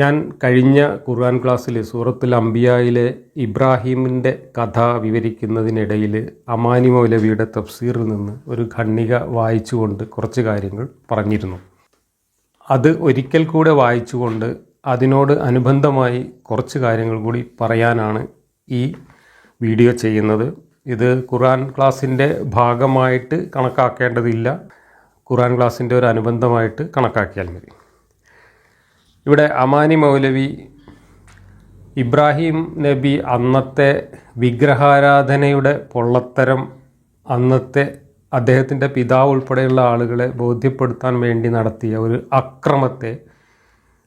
ഞാൻ കഴിഞ്ഞ ഖുർആൻ ക്ലാസ്സിൽ സൂറത്തുൽ അംബിയായിലെ ഇബ്രാഹീമിന്റെ കഥ വിവരിക്കുന്നതിനിടയിൽ അമാനി മൗലവിയുടെ തഫ്സീറിൽ നിന്ന് ഒരു ഖണ്ണിക വായിച്ചുകൊണ്ട് കുറച്ച് കാര്യങ്ങൾ പറഞ്ഞിരുന്നു. അത് ഒരിക്കൽ കൂടെ വായിച്ചുകൊണ്ട് അതിനോട് അനുബന്ധമായി കുറച്ച് കാര്യങ്ങൾ കൂടി പറയാനാണ് ഈ വീഡിയോ ചെയ്യുന്നത്. ഇത് ഖുർആൻ ക്ലാസ്സിന്റെ ഭാഗമായിട്ട് കണക്കാക്കേണ്ടതില്ല. ഖുർആൻ ക്ലാസ്സിന്റെ ഒരു അനുബന്ധമായിട്ട് കണക്കാക്കിയാൽ മതി. ഇവിടെ അമാനി മൗലവി ഇബ്രാഹിം നബി അന്നത്തെ വിഗ്രഹാരാധനയുടെ പൊള്ളത്തരം അന്നത്തെ അദ്ദേഹത്തിന്റെ പിതാവ് ഉൾപ്പെടെയുള്ള ആളുകളെ ബോധ്യപ്പെടുത്താൻ വേണ്ടി നടത്തിയ ഒരു അക്രമത്തെ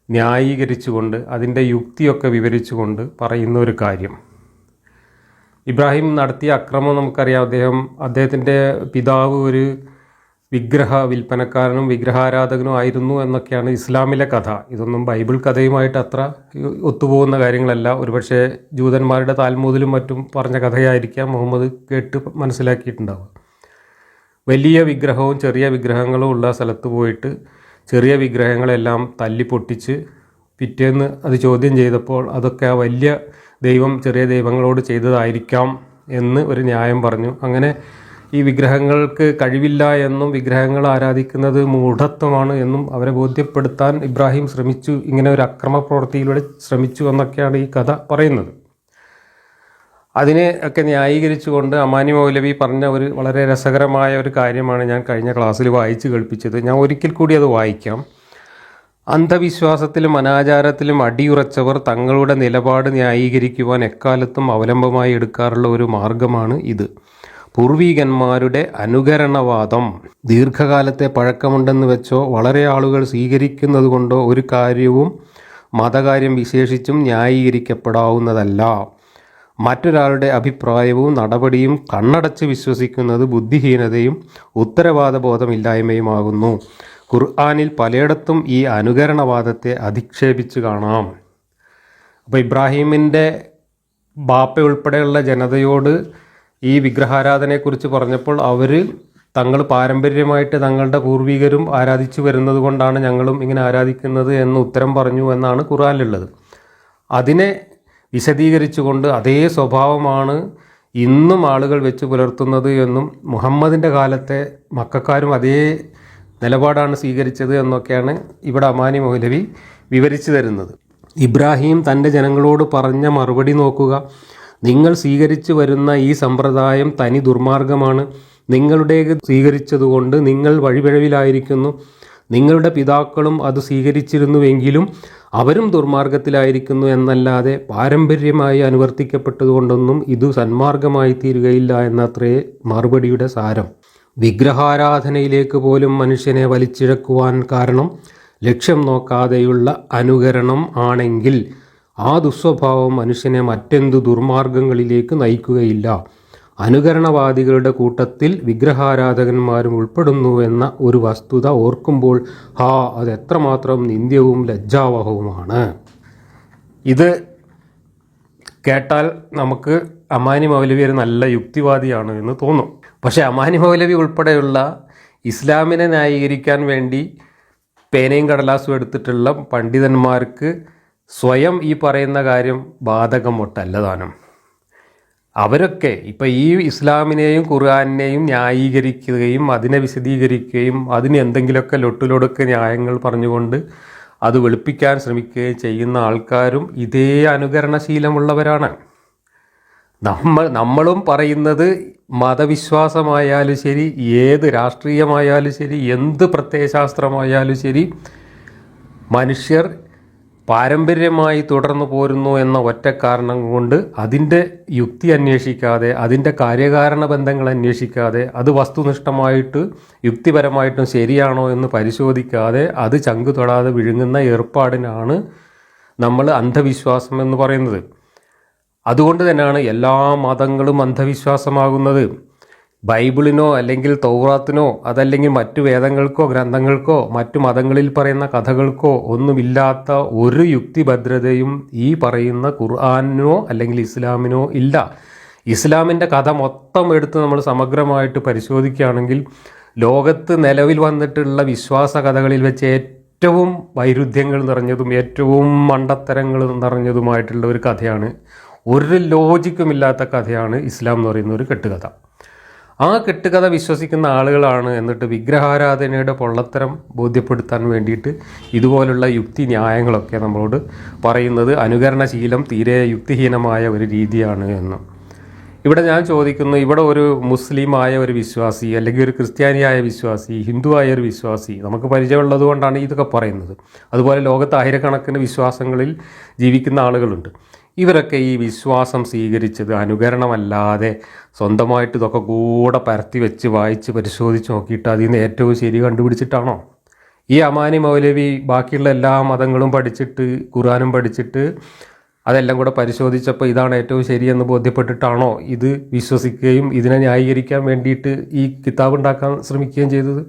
ന്യായീകരിച്ചുകൊണ്ട് അതിന്റെ യുക്തിയൊക്കെ വിവരിച്ചുകൊണ്ട് പറയുന്ന ഒരു കാര്യം. ഇബ്രാഹിം നടത്തിയ അക്രമം നമുക്കറിയാം. അദ്ദേഹം അദ്ദേഹത്തിന്റെ പിതാവ് ഒരു വിഗ്രഹ വിൽപ്പനക്കാരനും വിഗ്രഹാരാധകനും ആയിരുന്നു എന്നൊക്കെയാണ് ഇസ്ലാമിലെ കഥ. ഇതൊന്നും ബൈബിൾ കഥയുമായിട്ട് അത്ര ഒത്തുപോകുന്ന കാര്യങ്ങളല്ല. ഒരുപക്ഷെ ജൂതന്മാരുടെ താൽമൂതിലും മറ്റും പറഞ്ഞ കഥയായിരിക്കാം മുഹമ്മദ് കേട്ട് മനസ്സിലാക്കിയിട്ടുണ്ടാവുക. വലിയ വിഗ്രഹവും ചെറിയ വിഗ്രഹങ്ങളും ഉള്ള സ്ഥലത്ത് പോയിട്ട് ചെറിയ വിഗ്രഹങ്ങളെല്ലാം തല്ലി പൊട്ടിച്ച് പിറ്റേന്ന് അത് ചോദ്യം ചെയ്തപ്പോൾ അതൊക്കെ ആ വലിയ ദൈവം ചെറിയ ദൈവങ്ങളോട് ചെയ്തതായിരിക്കാം എന്ന് ഒരു ന്യായം പറഞ്ഞു. അങ്ങനെ ഈ വിഗ്രഹങ്ങൾക്ക് കഴിവില്ല എന്നും വിഗ്രഹങ്ങൾ ആരാധിക്കുന്നത് മൂഢത്വമാണ് എന്നും അവരെ ബോധ്യപ്പെടുത്താൻ ഇബ്രാഹിം ശ്രമിച്ചു ഇങ്ങനെ ഒരു അക്രമ പ്രവൃത്തിയിലൂടെ ശ്രമിച്ചു എന്നൊക്കെയാണ് ഈ കഥ പറയുന്നത്. അതിനെ ഒക്കെ ന്യായീകരിച്ചുകൊണ്ട് അമാനി മൗലവി പറഞ്ഞ ഒരു വളരെ രസകരമായ ഒരു കാര്യമാണ് ഞാൻ കഴിഞ്ഞ ക്ലാസ്സിൽ വായിച്ചു കേൾപ്പിച്ചത്. ഞാൻ ഒരിക്കൽ കൂടി അത് വായിക്കാം. അന്ധവിശ്വാസത്തിലും അനാചാരത്തിലും അടിയുറച്ചവർ തങ്ങളുടെ നിലപാട് ന്യായീകരിക്കുവാൻ എക്കാലത്തും അവലംബമായി എടുക്കാറുള്ള ഒരു മാർഗമാണ് ഇത്. പൂർവീകന്മാരുടെ അനുകരണവാദം ദീർഘകാലത്തെ പഴക്കമുണ്ടെന്ന് വെച്ചോ വളരെ ആളുകൾ സ്വീകരിക്കുന്നത് കൊണ്ടോ ഒരു കാര്യവും മതകാര്യം വിശേഷിച്ചും ന്യായീകരിക്കപ്പെടാവുന്നതല്ല. മറ്റൊരാളുടെ അഭിപ്രായവും നടപടിയും കണ്ണടച്ച് വിശ്വസിക്കുന്നത് ബുദ്ധിഹീനതയും ഉത്തരവാദബോധമില്ലായ്മയുമാകുന്നു. ഖുർആാനിൽ പലയിടത്തും ഈ അനുകരണവാദത്തെ അധിക്ഷേപിച്ച് കാണാം. അപ്പോൾ ഇബ്രാഹീമിന്റെ ബാപ്പ ഉൾപ്പെടെയുള്ള ജനതയോട് ഈ വിഗ്രഹാരാധനയെക്കുറിച്ച് പറഞ്ഞപ്പോൾ അവർ തങ്ങൾ പാരമ്പര്യമായിട്ട് തങ്ങളുടെ പൂർവികരും ആരാധിച്ചു വരുന്നത് കൊണ്ടാണ് ഞങ്ങളും ഇങ്ങനെ ആരാധിക്കുന്നത് എന്ന് ഉത്തരം പറഞ്ഞു എന്നാണ് ഖുറാനിലുള്ളത് അതിനെ വിശദീകരിച്ചുകൊണ്ട് അതേ സ്വഭാവമാണ് ഇന്നും ആളുകൾ വെച്ച് പുലർത്തുന്നത് എന്നും മുഹമ്മദിന്റെ കാലത്തെ മക്കാരും അതേ നിലപാടാണ് സ്വീകരിച്ചത് എന്നൊക്കെയാണ് ഇവിടെ അമാനി മൗലവി വിവരിച്ചു തരുന്നത്. ഇബ്രാഹിം തന്റെ ജനങ്ങളോട് പറഞ്ഞ മറുപടി നോക്കുക. നിങ്ങൾ സ്വീകരിച്ചു വരുന്ന ഈ സമ്പ്രദായം തനി ദുർമാർഗമാണ്. നിങ്ങളുടെ സ്വീകരിച്ചതുകൊണ്ട് നിങ്ങൾ വഴിപിഴവിലായിരിക്കുന്നു. നിങ്ങളുടെ പിതാക്കളും അത് സ്വീകരിച്ചിരുന്നുവെങ്കിലും അവരും ദുർമാർഗത്തിലായിരിക്കുന്നു എന്നല്ലാതെ പാരമ്പര്യമായി അനുവർത്തിക്കപ്പെട്ടതുകൊണ്ടൊന്നും ഇത് സന്മാർഗമായി തീരുകയില്ല എന്നത്രേ മറുപടിയുടെ സാരം. വിഗ്രഹാരാധനയിലേക്ക് പോലും മനുഷ്യനെ വലിച്ചിഴക്കുവാൻ കാരണം ലക്ഷ്യം നോക്കാതെയുള്ള അനുകരണം ആണെങ്കിൽ ആ ദുസ്വഭാവം മനുഷ്യനെ മറ്റെന്തു ദുർമാർഗങ്ങളിലേക്ക് നയിക്കുകയില്ല. അനുകരണവാദികളുടെ കൂട്ടത്തിൽ വിഗ്രഹാരാധകന്മാരും ഉൾപ്പെടുന്നുവെന്ന ഒരു വസ്തുത ഓർക്കുമ്പോൾ ഹാ അത് എത്രമാത്രം നിന്ദ്യവും ലജ്ജാവഹവുമാണ്. ഇത് കേട്ടാൽ നമുക്ക് അമാനി മൗലവി ഒരു നല്ല യുക്തിവാദിയാണ് എന്ന് തോന്നും. പക്ഷേ അമാനി മൗലവി ഉൾപ്പെടെയുള്ള ഇസ്ലാമിനെ ന്യായീകരിക്കാൻ വേണ്ടി പേനയും കടലാസും എടുത്തിട്ടുള്ള പണ്ഡിതന്മാർക്ക് സ്വയം ഈ പറയുന്ന കാര്യം ബാധകമൊട്ടല്ല താനും അവരൊക്കെ ഇപ്പം ഈ ഇസ്ലാമിനെയും ഖുർആാനിനെയും ന്യായീകരിക്കുകയും അതിനെ വിശദീകരിക്കുകയും അതിന് എന്തെങ്കിലുമൊക്കെ ലൊട്ടിലൊടുക്ക ന്യായങ്ങൾ പറഞ്ഞുകൊണ്ട് അത് വെളുപ്പിക്കാൻ ശ്രമിക്കുകയും ചെയ്യുന്ന ആൾക്കാരും ഇതേ അനുകരണശീലമുള്ളവരാണ്. നമ്മൾ നമ്മളും പറയുന്നത് മതവിശ്വാസമായാലും ശരി ഏത് രാഷ്ട്രീയമായാലും ശരി എന്ത് പ്രത്യയശാസ്ത്രമായാലും ശരി മനുഷ്യർ പാരമ്പര്യമായി തുടർന്നു പോരുന്നു എന്ന ഒറ്റ കാരണം കൊണ്ട് അതിന്റെ യുക്തി അന്വേഷിക്കാതെ അതിന്റെ കാര്യകാരണ ബന്ധങ്ങൾ അന്വേഷിക്കാതെ അത് വസ്തുനിഷ്ഠമായിട്ട് യുക്തിപരമായിട്ടും ശരിയാണോ എന്ന് പരിശോധിക്കാതെ അത് ചങ്കു തൊടാതെ വിഴുങ്ങുന്ന ഏർപ്പാടിനാണ് നമ്മൾ അന്ധവിശ്വാസം എന്ന് പറയുന്നത്. അതുകൊണ്ട് തന്നെയാണ് എല്ലാ മതങ്ങളും അന്ധവിശ്വാസമാകുന്നത്. ബൈബിളിനോ അല്ലെങ്കിൽ തൗറാത്തിനോ അതല്ലെങ്കിൽ മറ്റു വേദങ്ങൾക്കോ ഗ്രന്ഥങ്ങൾക്കോ മറ്റു മതങ്ങളിൽ പറയുന്ന കഥകൾക്കോ ഒന്നുമില്ലാത്ത ഒരു യുക്തിഭദ്രതയും ഈ പറയുന്ന ഖുർആാനിനോ അല്ലെങ്കിൽ ഇസ്ലാമിനോ ഇല്ല. ഇസ്ലാമിന്റെ കഥ മൊത്തം എടുത്ത് നമ്മൾ സമഗ്രമായിട്ട് പരിശോധിക്കുകയാണെങ്കിൽ ലോകത്ത് നിലവിൽ വന്നിട്ടുള്ള വിശ്വാസ കഥകളിൽ വെച്ച് ഏറ്റവും വൈരുദ്ധ്യങ്ങൾ നിറഞ്ഞതും ഏറ്റവും മണ്ടത്തരങ്ങൾ നിറഞ്ഞതുമായിട്ടുള്ള ഒരു കഥയാണ്. ഒരു ലോജിക്കുമില്ലാത്ത കഥയാണ് ഇസ്ലാം എന്ന് പറയുന്ന ഒരു കെട്ടുകഥ. ആ കെട്ടുകഥ വിശ്വസിക്കുന്ന ആളുകളാണ് എന്നിട്ട് വിഗ്രഹാരാധനയുടെ പൊള്ളത്തരം ബോധ്യപ്പെടുത്താൻ വേണ്ടിയിട്ട് ഇതുപോലുള്ള യുക്തി ന്യായങ്ങളൊക്കെ നമ്മളോട് പറയുന്നത് അനുകരണശീലം തീരെ യുക്തിഹീനമായ ഒരു രീതിയാണ് എന്ന്. ഇവിടെ ഞാൻ ചോദിക്കുന്നു ഇവിടെ ഒരു മുസ്ലിമായ ഒരു വിശ്വാസി അല്ലെങ്കിൽ ഒരു ക്രിസ്ത്യാനിയായ വിശ്വാസി ഹിന്ദുവായ ഒരു വിശ്വാസി നമുക്ക് പരിചയമുള്ളത് കൊണ്ടാണ് ഇതൊക്കെ പറയുന്നത്. അതുപോലെ ലോകത്ത് ആയിരക്കണക്കിന് വിശ്വാസങ്ങളിൽ ജീവിക്കുന്ന ആളുകളുണ്ട്. ഇവരൊക്കെ ഈ വിശ്വാസം സ്വീകരിച്ചത് അനുകരണമല്ലാതെ സ്വന്തമായിട്ട് ഇതൊക്കെ കൂടെ പരത്തി വെച്ച് വായിച്ച് പരിശോധിച്ച് നോക്കിയിട്ട് അതിൽ നിന്ന് ഏറ്റവും ശരി കണ്ടുപിടിച്ചിട്ടാണോ? ഈ അമാനി മൗലവി ബാക്കിയുള്ള എല്ലാ മതങ്ങളും പഠിച്ചിട്ട് ഖുറാനും പഠിച്ചിട്ട് അതെല്ലാം കൂടെ പരിശോധിച്ചപ്പോൾ ഇതാണ് ഏറ്റവും ശരിയെന്ന് ബോധ്യപ്പെട്ടിട്ടാണോ ഇത് വിശ്വസിക്കുകയും ഇതിനെ ന്യായീകരിക്കാൻ വേണ്ടിയിട്ട് ഈ കിതാബ് ഉണ്ടാക്കാൻ ശ്രമിക്കുകയും ചെയ്തത്?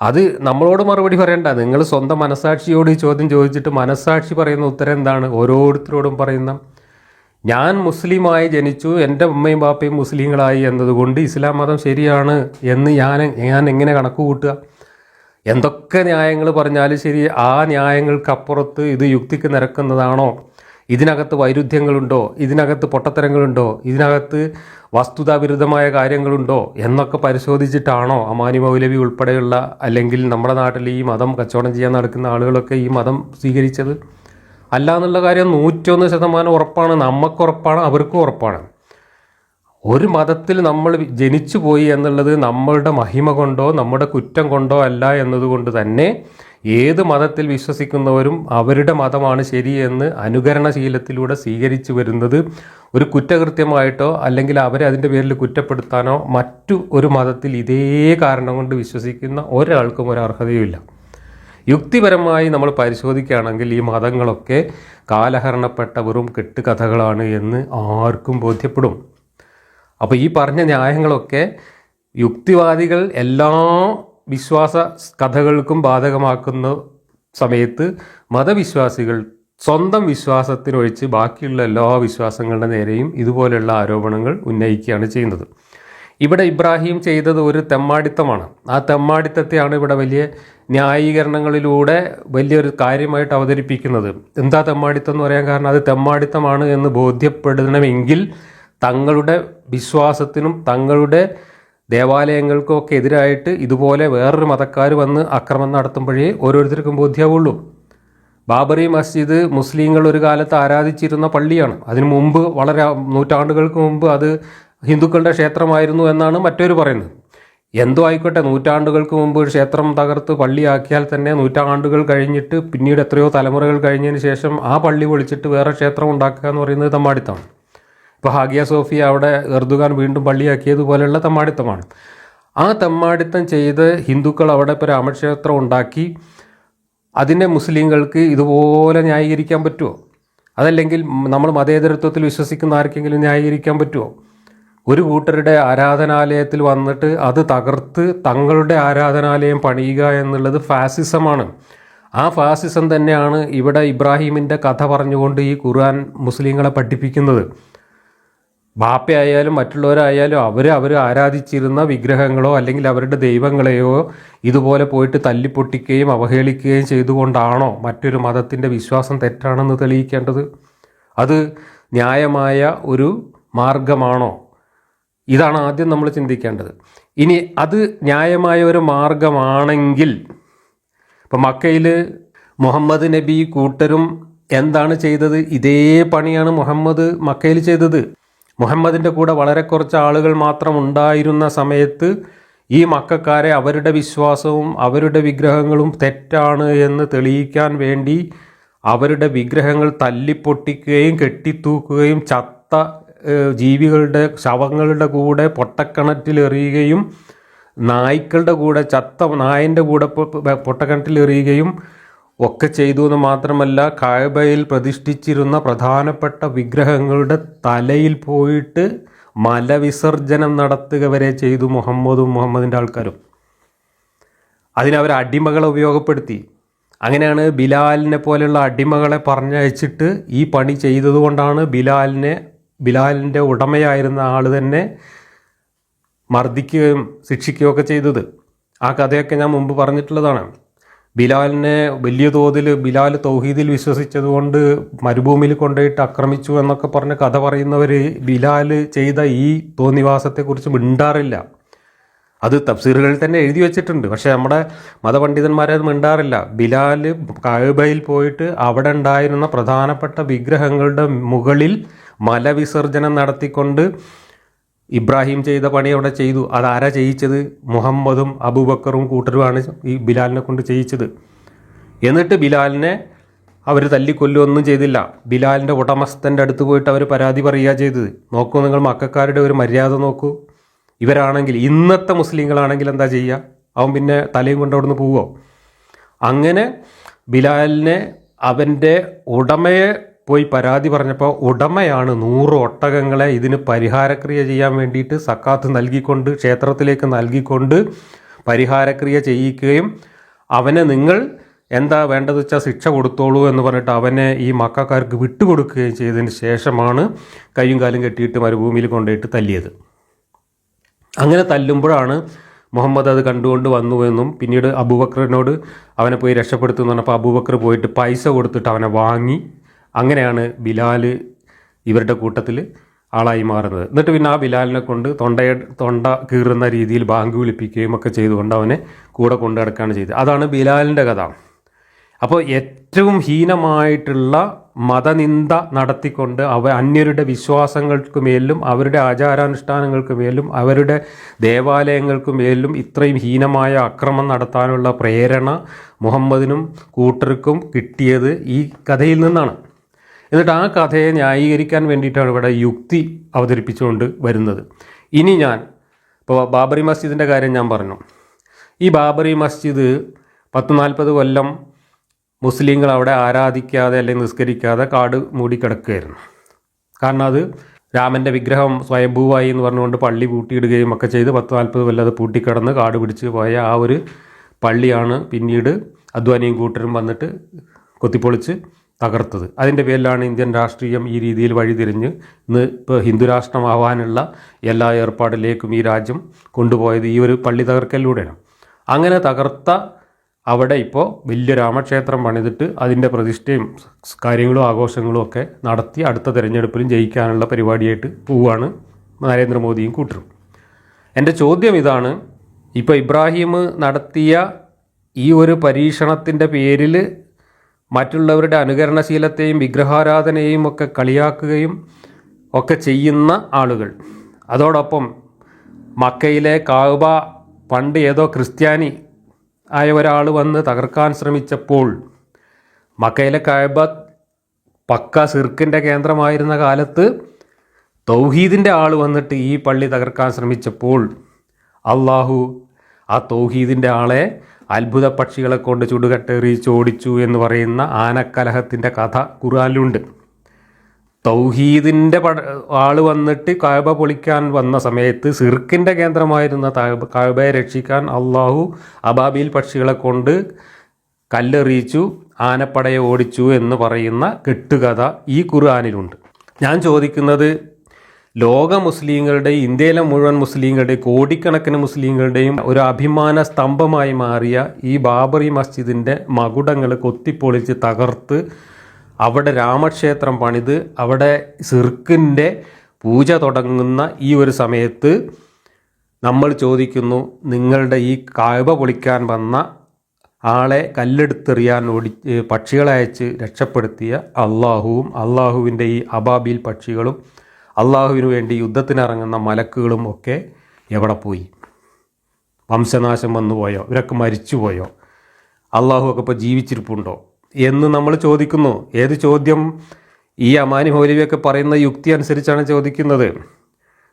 അത് നമ്മളോട് മറുപടി പറയണ്ട. നിങ്ങൾ സ്വന്തം മനസാക്ഷിയോട് ഈ ചോദ്യം ചോദിച്ചിട്ട് മനസാക്ഷി പറയുന്ന ഉത്തരം എന്താണ്? ഓരോരുത്തരോടും പറയുന്ന ഞാൻ മുസ്ലിമായി ജനിച്ചു എന്റെ ഉമ്മയും ബാപ്പയും മുസ്ലിങ്ങളായി എന്നതുകൊണ്ട് ഇസ്ലാം മതം ശരിയാണ് എന്ന് ഞാൻ ഞാൻ എങ്ങനെ കണക്ക് കൂട്ടുക? എന്തൊക്കെ ന്യായങ്ങൾ പറഞ്ഞാലും ശരി ആ ന്യായങ്ങൾക്കപ്പുറത്ത് ഇത് യുക്തിക്ക് നിരക്കുന്നതാണോ? ഇതിനകത്ത് വൈരുദ്ധ്യങ്ങളുണ്ടോ? ഇതിനകത്ത് പൊട്ടത്തരങ്ങളുണ്ടോ? ഇതിനകത്ത് വസ്തുതാവിരുദ്ധമായ കാര്യങ്ങളുണ്ടോ? എന്നൊക്കെ പരിശോധിച്ചിട്ടാണോ അമാനി മൗലവി ഉൾപ്പെടെയുള്ള അല്ലെങ്കിൽ നമ്മുടെ നാട്ടിൽ ഈ മതം കച്ചവടം ചെയ്യാൻ നടക്കുന്ന ആളുകളൊക്കെ ഈ മതം സ്വീകരിച്ചത്? അല്ല എന്നുള്ള കാര്യം നൂറ്റൊന്ന് ശതമാനം ഉറപ്പാണ് നമുക്ക് ഉറപ്പാണ് അവർക്കും ഉറപ്പാണ്. ഒരു മതത്തിൽ നമ്മൾ ജനിച്ചു പോയി എന്നുള്ളത് നമ്മളുടെ മഹിമ കൊണ്ടോ നമ്മുടെ കുറ്റം കൊണ്ടോ അല്ല എന്നതുകൊണ്ട് തന്നെ ഏത് മതത്തിൽ വിശ്വസിക്കുന്നവരും അവരുടെ മതമാണ് ശരിയെന്ന് അനുകരണശീലത്തിലൂടെ സ്വീകരിച്ചു വരുന്നത് ഒരു കുറ്റകൃത്യമായിട്ടോ അല്ലെങ്കിൽ അവരെ അതിന്റെ പേരിൽ കുറ്റപ്പെടുത്താനോ മറ്റു ഒരു മതത്തിൽ ഇതേ കാരണം കൊണ്ട് വിശ്വസിക്കുന്ന ഒരാൾക്കും ഒരർഹതയുമില്ല യുക്തിപരമായി നമ്മൾ പരിശോധിക്കുകയാണെങ്കിൽ ഈ മതങ്ങളൊക്കെ കാലഹരണപ്പെട്ട വെറും കെട്ടുകഥകളാണ് എന്ന് ആർക്കും ബോധ്യപ്പെടും. അപ്പോൾ ഈ പറഞ്ഞ ന്യായങ്ങളൊക്കെ യുക്തിവാദികൾ എല്ലാ വിശ്വാസ കഥകൾക്കും ബാധകമാക്കുന്ന സമയത്ത് മതവിശ്വാസികൾ സ്വന്തം വിശ്വാസത്തിനൊഴിച്ച് ബാക്കിയുള്ള എല്ലാ വിശ്വാസങ്ങളുടെ നേരെയും ഇതുപോലെയുള്ള ആരോപണങ്ങൾ ഉന്നയിക്കുകയാണ് ചെയ്യുന്നത്. ഇവിടെ ഇബ്രാഹിം ചെയ്തത് ഒരു തെമ്മാടിത്തമാണ്. ആ തെമ്മാടിത്തത്തെയാണ് ഇവിടെ വലിയ ന്യായീകരണങ്ങളിലൂടെ വലിയൊരു കാര്യമായിട്ട് അവതരിപ്പിക്കുന്നത്. എന്താ തെമ്മാടിത്തം എന്ന് പറയാൻ കാരണം അത് തെമ്മാടിത്തമാണ് എന്ന് ബോധ്യപ്പെടണമെങ്കിൽ തങ്ങളുടെ വിശ്വാസത്തിനും തങ്ങളുടെ ദേവാലയങ്ങൾക്കും ഒക്കെ എതിരായിട്ട് ഇതുപോലെ വേറൊരു മതക്കാർ വന്ന് അക്രമം നടത്തുമ്പോഴേ ഓരോരുത്തർക്കും ബോധ്യമാവുള്ളൂ ബാബറി മസ്ജിദ് മുസ്ലിങ്ങൾ ഒരു കാലത്ത് ആരാധിച്ചിരുന്ന പള്ളിയാണ്. അതിനു മുമ്പ് വളരെ നൂറ്റാണ്ടുകൾക്ക് മുമ്പ് അത് ഹിന്ദുക്കളുടെ ക്ഷേത്രമായിരുന്നു എന്നാണ് മറ്റൊരു പറയുന്നത്. എന്തോ ആയിക്കോട്ടെ നൂറ്റാണ്ടുകൾക്ക് മുമ്പ് ക്ഷേത്രം തകർത്ത് പള്ളിയാക്കിയാൽ തന്നെ നൂറ്റാണ്ടുകൾ കഴിഞ്ഞിട്ട് പിന്നീട് എത്രയോ തലമുറകൾ കഴിഞ്ഞതിന് ശേഷം ആ പള്ളി പൊളിച്ചിട്ട് വേറെ ക്ഷേത്രം ഉണ്ടാക്കുക എന്ന് പറയുന്നത് തമ്മാടിത്തമാണ് ഇപ്പോൾ ഹാഗിയ സോഫിയ അവിടെ എർദുഗാൻ വീണ്ടും പള്ളിയാക്കിയതുപോലെയുള്ള തമ്മാടിത്തമാണ്. ആ തമ്മാടിത്തം ചെയ്ത് ഹിന്ദുക്കൾ അവിടെ ഇപ്പോൾ രാമക്ഷേത്രം ഉണ്ടാക്കി. അതിനെ മുസ്ലിങ്ങൾക്ക് ഇതുപോലെ ന്യായീകരിക്കാൻ പറ്റുമോ അതല്ലെങ്കിൽ നമ്മൾ മതേതരത്വത്തിൽ വിശ്വസിക്കുന്ന ആർക്കെങ്കിലും ന്യായീകരിക്കാൻ പറ്റുമോ ഒരു കൂട്ടരുടെ ആരാധനാലയത്തിൽ വന്നിട്ട് അത് തകർത്ത് തങ്ങളുടെ ആരാധനാലയം പണിയുക എന്നുള്ളത് ഫാസിസമാണ്. ആ ഫാസിസം തന്നെയാണ് ഇവിടെ ഇബ്രാഹിമിന്റെ കഥ പറഞ്ഞുകൊണ്ട് ഈ ഖുർആൻ മുസ്ലിങ്ങളെ പഠിപ്പിക്കുന്നത്. ബാപ്പയായാലും മറ്റുള്ളവരായാലും അവർ അവർ ആരാധിച്ചിരുന്ന വിഗ്രഹങ്ങളോ അല്ലെങ്കിൽ അവരുടെ ദൈവങ്ങളെയോ ഇതുപോലെ പോയിട്ട് തല്ലിപ്പൊട്ടിക്കുകയും അവഹേളിക്കുകയും ചെയ്തുകൊണ്ടാണോ മറ്റൊരു മതത്തിന്റെ വിശ്വാസം തെറ്റാണെന്ന് തെളിയിക്കേണ്ടത്? അത് ന്യായമായ ഒരു മാർഗമാണോ? ഇതാണ് ആദ്യം നമ്മൾ ചിന്തിക്കേണ്ടത്. ഇനി അത് ന്യായമായ ഒരു മാർഗമാണെങ്കിൽ ഇപ്പം മക്കയിൽ മുഹമ്മദ് നബി കൂട്ടരും എന്താണ് ചെയ്തത്? ഇതേ പണിയാണ് മുഹമ്മദ് മക്കയിൽ ചെയ്തത്. മുഹമ്മദിന്റെ കൂടെ വളരെ കുറച്ച് ആളുകൾ മാത്രം ഉണ്ടായിരുന്ന സമയത്ത് ഈ മക്കാരെ അവരുടെ വിശ്വാസവും അവരുടെ വിഗ്രഹങ്ങളും തെറ്റാണ് എന്ന് തെളിയിക്കാൻ വേണ്ടി അവരുടെ വിഗ്രഹങ്ങൾ തല്ലിപ്പൊട്ടിക്കുകയും കെട്ടിത്തൂക്കുകയും ചത്ത ജീവികളുടെ ശവങ്ങളുടെ കൂടെ പൊട്ടക്കിണറ്റിലെറിയുകയും നായ്ക്കളുടെ കൂടെ ചത്ത നായന്റെ കൂടെ പൊട്ടക്കിണറ്റിലെറിയുകയും ഒക്കെ ചെയ്തു എന്ന് മാത്രമല്ല കായബയിൽ പ്രതിഷ്ഠിച്ചിരുന്ന പ്രധാനപ്പെട്ട വിഗ്രഹങ്ങളുടെ തലയിൽ പോയിട്ട് മലവിസർജനം നടത്തുക വരെ ചെയ്തു മുഹമ്മദും മുഹമ്മദിന്റെ ആൾക്കാരും. അതിനവർ അടിമകളെ ഉപയോഗപ്പെടുത്തി. അങ്ങനെയാണ് ബിലാലിനെ പോലെയുള്ള അടിമകളെ പറഞ്ഞയച്ചിട്ട് ഈ പണി ചെയ്തതുകൊണ്ടാണ് ബിലാലിനെ ബിലാലിന്റെ ഉടമയായിരുന്ന ആൾ തന്നെ മർദ്ദിക്കുകയും ശിക്ഷിക്കുകയൊക്കെ ചെയ്തത്. ആ കഥയൊക്കെ ഞാൻ മുമ്പ് പറഞ്ഞിട്ടുള്ളതാണ്. ബിലാലിനെ വലിയ തോതിൽ ബിലാൽ തൗഹീദിൽ വിശ്വസിച്ചതുകൊണ്ട് മരുഭൂമിയിൽ കൊണ്ടുപോയിട്ട് ആക്രമിച്ചു എന്നൊക്കെ പറഞ്ഞ കഥ പറയുന്നവർ ബിലാൽ ചെയ്ത ഈ തോന്നിവാസത്തെക്കുറിച്ച് മിണ്ടാറില്ല. അത് തഫ്സീറുകളിൽ തന്നെ എഴുതി വെച്ചിട്ടുണ്ട്. പക്ഷേ നമ്മുടെ മതപണ്ഡിതന്മാരെ അത് മിണ്ടാറില്ല. ബിലാൽ കായുബയിൽ പോയിട്ട് അവിടെ ഉണ്ടായിരുന്ന പ്രധാനപ്പെട്ട വിഗ്രഹങ്ങളുടെ മുകളിൽ മലവിസർജനം നടത്തിക്കൊണ്ട് ഇബ്രാഹിം ചെയ്ത പണി അവിടെ ചെയ്തു. അതാരാ ചെയ്യിച്ചത്? മുഹമ്മദും അബൂബക്കറും കൂട്ടരുമാണ് ഈ ബിലാലിനെ കൊണ്ട് ചെയ്യിച്ചത്. എന്നിട്ട് ബിലാലിനെ അവർ തല്ലിക്കൊല്ലുകയൊന്നും ചെയ്തില്ല. ബിലാലിന്റെ ഉടമസ്ഥന്റെ അടുത്ത് പോയിട്ട് അവർ പരാതി പറയുക ചെയ്തത്. നോക്കൂ നിങ്ങൾ മക്കാരുടെ ഒരു മര്യാദ നോക്കൂ. ഇവരാണെങ്കിൽ ഇന്നത്തെ മുസ്ലിങ്ങളാണെങ്കിൽ എന്താ ചെയ്യുക? അവൻ പിന്നെ തലയും കൊണ്ട് അവിടുന്ന് പോവോ അങ്ങനെ ബിലാലിനെ അവന്റെ ഉടമയെ പോയി പരാതി പറഞ്ഞപ്പോൾ ഉടമയാണ് നൂറ് ഒട്ടകങ്ങളെ ഇതിന് പരിഹാരക്രിയ ചെയ്യാൻ വേണ്ടിയിട്ട് സക്കാത്ത് നൽകിക്കൊണ്ട് ക്ഷേത്രത്തിലേക്ക് നൽകിക്കൊണ്ട് പരിഹാരക്രിയ ചെയ്യിക്കുകയും അവനെ നിങ്ങൾ എന്താ വേണ്ടത് വെച്ചാൽ ശിക്ഷ കൊടുത്തോളൂ എന്ന് പറഞ്ഞിട്ട് അവനെ ഈ മക്കാർക്ക് വിട്ടുകൊടുക്കുകയും ചെയ്തതിന് ശേഷമാണ് കൈയും കാലും കെട്ടിയിട്ട് മരുഭൂമിയിൽ കൊണ്ടുപോയിട്ട് തല്ലിയത്. അങ്ങനെ തല്ലുമ്പോഴാണ് മുഹമ്മദ് അത് കണ്ടുകൊണ്ട് വന്നു എന്നും പിന്നീട് അബൂബക്കറിനോട് അവനെ പോയി രക്ഷപ്പെടുത്തുന്നു പറഞ്ഞപ്പോൾ അബൂബക്കർ പോയിട്ട് പൈസ കൊടുത്തിട്ട് അവനെ വാങ്ങി. അങ്ങനെയാണ് ബിലാൽ ഇവരുടെ കൂട്ടത്തിൽ ആളായി മാറുന്നത്. എന്നിട്ട് പിന്നെ ആ ബിലാലിനെ കൊണ്ട് തൊണ്ടയെ തൊണ്ട കീറുന്ന രീതിയിൽ ബാങ്ക് വിളിപ്പിക്കുകയും ഒക്കെ ചെയ്തുകൊണ്ട് അവനെ കൂടെ കൊണ്ടു നടക്കുകയാണ് ചെയ്തത്. അതാണ് ബിലാലിന്റെ കഥ. അപ്പോൾ ഏറ്റവും ഹീനമായിട്ടുള്ള മതനിന്ദ നടത്തിക്കൊണ്ട് അവ അന്യരുടെ വിശ്വാസങ്ങൾക്ക് മേലും അവരുടെ ആചാരാനുഷ്ഠാനങ്ങൾക്ക് മേലും അവരുടെ ദേവാലയങ്ങൾക്ക് മേലും ഇത്രയും ഹീനമായ അക്രമം നടത്താനുള്ള പ്രേരണ മുഹമ്മദിനും കൂട്ടർക്കും കിട്ടിയത് ഈ കഥയിൽ നിന്നാണ്. എന്നിട്ട് ആ കഥയെ ന്യായീകരിക്കാൻ വേണ്ടിയിട്ടാണ് ഇവിടെ യുക്തി അവതരിപ്പിച്ചുകൊണ്ട് വരുന്നത്. ഇനി ഞാൻ ഇപ്പോൾ ബാബറി മസ്ജിദിന്റെ കാര്യം ഞാൻ പറഞ്ഞു. ഈ ബാബറി മസ്ജിദ് പത്ത് നാൽപ്പത് കൊല്ലം മുസ്ലിങ്ങൾ അവിടെ ആരാധിക്കാതെ അല്ലെങ്കിൽ നിസ്കരിക്കാതെ കാട് മൂടിക്കിടക്കുകയായിരുന്നു. കാരണം അത് രാമന്റെ വിഗ്രഹം സ്വയംഭൂവായി എന്ന് പറഞ്ഞുകൊണ്ട് പള്ളി പൂട്ടിയിടുകയും ഒക്കെ ചെയ്ത് പത്ത് നാൽപ്പത് കൊല്ലം അത് പൂട്ടിക്കിടന്ന് കാട് പിടിച്ച് പോയ ആ ഒരു പള്ളിയാണ് പിന്നീട് അദ്വാനിയും കൂട്ടരും വന്നിട്ട് കൊത്തിപ്പൊളിച്ച് തകർത്തത്. അതിന്റെ പേരിലാണ് ഇന്ത്യൻ രാഷ്ട്രീയം ഈ രീതിയിൽ വഴിതിരിഞ്ഞ് ഇന്ന് ഇപ്പോൾ ഹിന്ദുരാഷ്ട്രമാവാനുള്ള എല്ലാ ഏർപ്പാടിലേക്കും ഈ രാജ്യം കൊണ്ടുപോയത് ഈ ഒരു പള്ളി തകർക്കലിലൂടെയാണ്. അങ്ങനെ തകർത്ത അവിടെ ഇപ്പോൾ വലിയ രാമക്ഷേത്രം പണിതിട്ട് അതിന്റെ പ്രതിഷ്ഠയും കാര്യങ്ങളും ആഘോഷങ്ങളും ഒക്കെ നടത്തി അടുത്ത തിരഞ്ഞെടുപ്പിലും ജയിക്കാനുള്ള പരിപാടിയായിട്ട് പോവുകയാണ് നരേന്ദ്രമോദിയും കൂട്ടരും. എന്റെ ചോദ്യം ഇതാണ് ഇപ്പോൾ ഇബ്രാഹിം നടത്തിയ ഈ ഒരു പരീക്ഷണത്തിന്റെ പേരിൽ മറ്റുള്ളവരുടെ അനുകരണശീലത്തെയും വിഗ്രഹാരാധനയെയും ഒക്കെ കളിയാക്കുകയും ഒക്കെ ചെയ്യുന്ന ആളുകൾ. അതോടൊപ്പം മക്കയിലെ കാവബ പണ്ട് ഏതോ ക്രിസ്ത്യാനി ആയ ഒരാൾ വന്ന് തകർക്കാൻ ശ്രമിച്ചപ്പോൾ മക്കയിലെ കായബ പക്ക സിർക്കിന്റെ കേന്ദ്രമായിരുന്ന കാലത്ത് തൗഹീദിന്റെ ആൾ വന്നിട്ട് ഈ പള്ളി തകർക്കാൻ ശ്രമിച്ചപ്പോൾ അള്ളാഹു ആ തൗഹീദിന്റെ ആളെ അത്ഭുത പക്ഷികളെ കൊണ്ട് ചുടുകട്ടേറി ചോടിച്ചു എന്ന് പറയുന്ന ആനക്കലഹത്തിന്റെ കഥ ഖുറാനിലുണ്ട് തൗഹീദിന്റെ പട ആൾ വന്നിട്ട് കായബ പൊളിക്കാൻ വന്ന സമയത്ത് സിർക്കിന്റെ കേന്ദ്രമായിരുന്ന കായബയെ രക്ഷിക്കാൻ അള്ളാഹു അബാബിൽ പക്ഷികളെ കൊണ്ട് കല്ലെറിയിച്ചു ആനപ്പടയെ ഓടിച്ചു എന്ന് പറയുന്ന കെട്ടുകഥ ഈ ഖുർആാനിലുണ്ട്. ഞാൻ ചോദിക്കുന്നത് ലോക മുസ്ലിങ്ങളുടെയും ഇന്ത്യയിലെ മുഴുവൻ മുസ്ലിങ്ങളുടെയും കോടിക്കണക്കിന് മുസ്ലിങ്ങളുടെയും ഒരു അഭിമാന സ്തംഭമായി മാറിയ ഈ ബാബറി മസ്ജിദിന്റെ മകുടങ്ങൾ കൊത്തിപ്പൊളിച്ച് തകർത്ത് അവിടെ രാമക്ഷേത്രം പണിത് അവിടെ സിർക്കിന്റെ പൂജ തുടങ്ങുന്ന ഈ ഒരു സമയത്ത് നമ്മൾ ചോദിക്കുന്നു നിങ്ങളുടെ ഈ കായബ പൊളിക്കാൻ വന്ന ആളെ കല്ലെടുത്തെറിയാൻ ഓടി പക്ഷികളയച്ച് രക്ഷപ്പെടുത്തിയ അള്ളാഹുവും അള്ളാഹുവിന്റെ ഈ അബാബിൽ പക്ഷികളും അള്ളാഹുവിനു വേണ്ടി യുദ്ധത്തിനിറങ്ങുന്ന മലക്കുകളും ഒക്കെ എവിടെ പോയി? വംശനാശം വന്നുപോയോ? ഇവരൊക്കെ മരിച്ചുപോയോ? അള്ളാഹു ഒക്കെ ഇപ്പോൾ ജീവിച്ചിരിപ്പുണ്ടോ? എന്ന് നമ്മൾ ചോദിക്കുന്നു. ഏത് ചോദ്യം? ഈ അമാനി മൗലവിയൊക്കെ പറയുന്ന യുക്തി അനുസരിച്ചാണ് ചോദിക്കുന്നത്.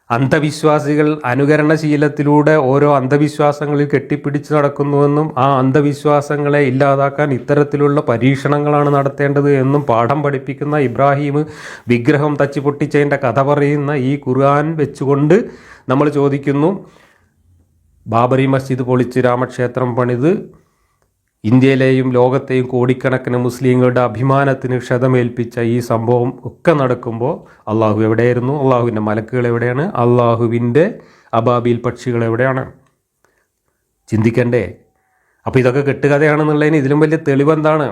അന്ധവിശ്വാസികൾ അനുകരണശീലത്തിലൂടെ ഓരോ അന്ധവിശ്വാസങ്ങളിൽ കെട്ടിപ്പിടിച്ച് നടക്കുന്നുവെന്നും ആ അന്ധവിശ്വാസങ്ങളെ ഇല്ലാതാക്കാൻ ഇത്തരത്തിലുള്ള പരീക്ഷണങ്ങളാണ് നടത്തേണ്ടത് എന്നും പാഠം പഠിപ്പിക്കുന്ന ഇബ്രാഹിം വിഗ്രഹം തച്ചു പൊട്ടിച്ചതിന്റെ കഥ പറയുന്ന ഈ ഖുർആൻ വെച്ചുകൊണ്ട് നമ്മൾ ചോദിക്കുന്നു. ബാബറി മസ്ജിദ് പൊളിച്ച് രാമക്ഷേത്രം പണിത് ഇന്ത്യയിലെയും ലോകത്തെയും കോടിക്കണക്കിന് മുസ്ലിങ്ങളുടെ അഭിമാനത്തിന് ക്ഷതമേൽപ്പിച്ച ഈ സംഭവം ഒക്കെ നടക്കുമ്പോൾ അള്ളാഹു എവിടെയായിരുന്നു? അള്ളാഹുവിന്റെ മലക്കുകൾ എവിടെയാണ്? അള്ളാഹുവിന്റെ അബാബിൽ പക്ഷികൾ എവിടെയാണ്? ചിന്തിക്കണ്ടേ? അപ്പോൾ ഇതൊക്കെ കെട്ടുകഥയാണെന്നുള്ളതിന് ഇതിലും വലിയ തെളിവെന്താണ്?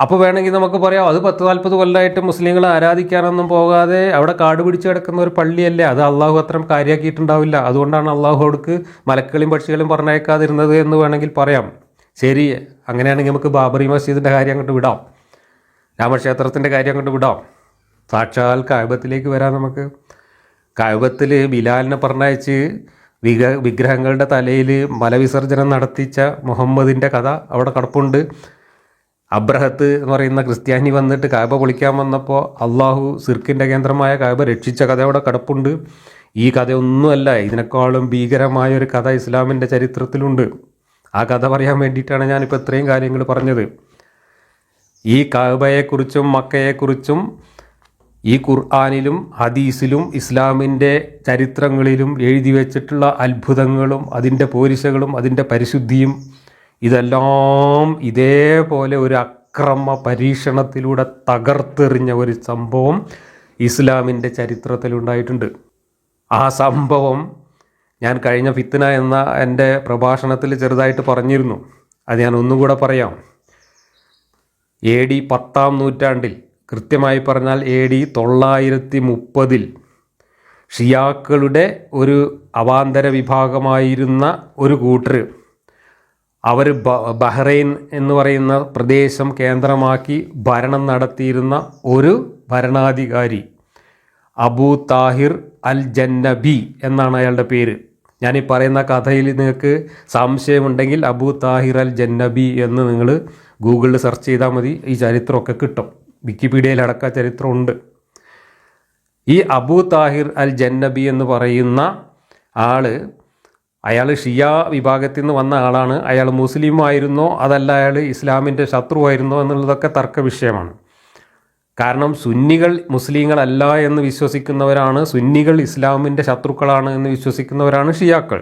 അപ്പോൾ വേണമെങ്കിൽ നമുക്ക് പറയാം അത് പത്ത് നാൽപ്പത് കൊല്ലമായിട്ട് മുസ്ലിങ്ങളെ ആരാധിക്കാനൊന്നും പോകാതെ അവിടെ കാട് പിടിച്ച് കിടക്കുന്ന ഒരു പള്ളിയല്ലേ? അത് അള്ളാഹു അത്രയും കാര്യമാക്കിയിട്ടുണ്ടാവില്ല അതുകൊണ്ടാണ് അള്ളാഹു അവിടേക്ക് മലക്കളും പക്ഷികളും പറഞ്ഞയക്കാതിരുന്നത് എന്ന് വേണമെങ്കിൽ പറയാം. ശരി അങ്ങനെയാണെങ്കിൽ നമുക്ക് ബാബറി മസ്ജിദിന്റെ കാര്യം അങ്ങോട്ട് വിടാം. രാമക്ഷേത്രത്തിന്റെ കാര്യം അങ്ങോട്ട് വിടാം. സാക്ഷാൽ കായബത്തിലേക്ക് വരാം നമുക്ക്. കായബത്തിൽ ബിലാലിനെ പറഞ്ഞയച്ച് വിഗ വിഗ്രഹങ്ങളുടെ തലയിൽ മലവിസർജനം നടത്തിച്ച മുഹമ്മദിന്റെ കഥ അവിടെ കിടപ്പുണ്ട്. അബ്രഹത്ത് എന്ന് പറയുന്ന ക്രിസ്ത്യാനി വന്നിട്ട് കായബ പൊളിക്കാൻ വന്നപ്പോൾ അള്ളാഹു സിർക്കിന്റെ കേന്ദ്രമായ കായബ രക്ഷിച്ച കഥ അവിടെ കിടപ്പുണ്ട്. ഈ കഥയൊന്നുമല്ല ഇതിനേക്കാളും ഭീകരമായ ഒരു കഥ ഇസ്ലാമിന്റെ ചരിത്രത്തിലുണ്ട്. ആ കഥ പറയാൻ വേണ്ടിയിട്ടാണ് ഞാനിപ്പോൾ ഇത്രയും കാര്യങ്ങൾ പറഞ്ഞത്. ഈ കഅബയെക്കുറിച്ചും മക്കയെക്കുറിച്ചും ഈ ഖുർആാനിലും ഹദീസിലും ഇസ്ലാമിന്റെ ചരിത്രങ്ങളിലും എഴുതി വെച്ചിട്ടുള്ള അത്ഭുതങ്ങളും അതിന്റെ പോരിശകളും അതിന്റെ പരിശുദ്ധിയും ഇതെല്ലാം ഇതേപോലെ ഒരു അക്രമ പരീക്ഷണത്തിലൂടെ തകർത്തെറിഞ്ഞ ഒരു സംഭവം ഇസ്ലാമിന്റെ ചരിത്രത്തിലുണ്ടായിട്ടുണ്ട്. ആ സംഭവം ഞാൻ കഴിഞ്ഞ ഫിത്തിന എന്ന എന്റെ പ്രഭാഷണത്തിൽ ചെറുതായിട്ട് പറഞ്ഞിരുന്നു. അത് ഞാൻ ഒന്നുകൂടെ പറയാം. എ ഡി പത്താം നൂറ്റാണ്ടിൽ കൃത്യമായി പറഞ്ഞാൽ എ ഡി തൊള്ളായിരത്തി മുപ്പതിൽ ഷിയാക്കളുടെ ഒരു അവാന്തര വിഭാഗമായിരുന്ന ഒരു കൂട്ടർ. അവർ ബഹ്റൈൻ എന്ന് പറയുന്ന പ്രദേശം കേന്ദ്രമാക്കി ഭരണം നടത്തിയിരുന്ന ഒരു ഭരണാധികാരി അബൂ താഹിർ അൽ ജന്നബി എന്നാണ് അയാളുടെ പേര്. ഞാൻ ഈ പറയുന്ന കഥയിൽ നിങ്ങൾക്ക് സംശയമുണ്ടെങ്കിൽ അബു താഹിർ അൽ ജന്നബി എന്ന് നിങ്ങൾ ഗൂഗിളിൽ സെർച്ച് ചെയ്താൽ മതി. ഈ ചരിത്രമൊക്കെ കിട്ടും. വിക്കിപീഡിയയിലടക്ക ചരിത്രമുണ്ട്. ഈ അബു താഹിർ അൽ ജന്നബി എന്ന് പറയുന്ന ആൾ അയാൾ ഷിയ വിഭാഗത്തിൽ നിന്ന് വന്ന ആളാണ്. അയാൾ മുസ്ലിം ആയിരുന്നോ അതല്ല അയാൾ ഇസ്ലാമിന്റെ ശത്രുവായിരുന്നോ? എന്നുള്ളതൊക്കെ തർക്ക വിഷയമാണ് കാരണം സുന്നികൾ മുസ്ലിങ്ങളല്ല എന്ന് വിശ്വസിക്കുന്നവരാണ് സുന്നികൾ ഇസ്ലാമിന്റെ ശത്രുക്കളാണ് എന്ന് വിശ്വസിക്കുന്നവരാണ് ഷിയാക്കൾ.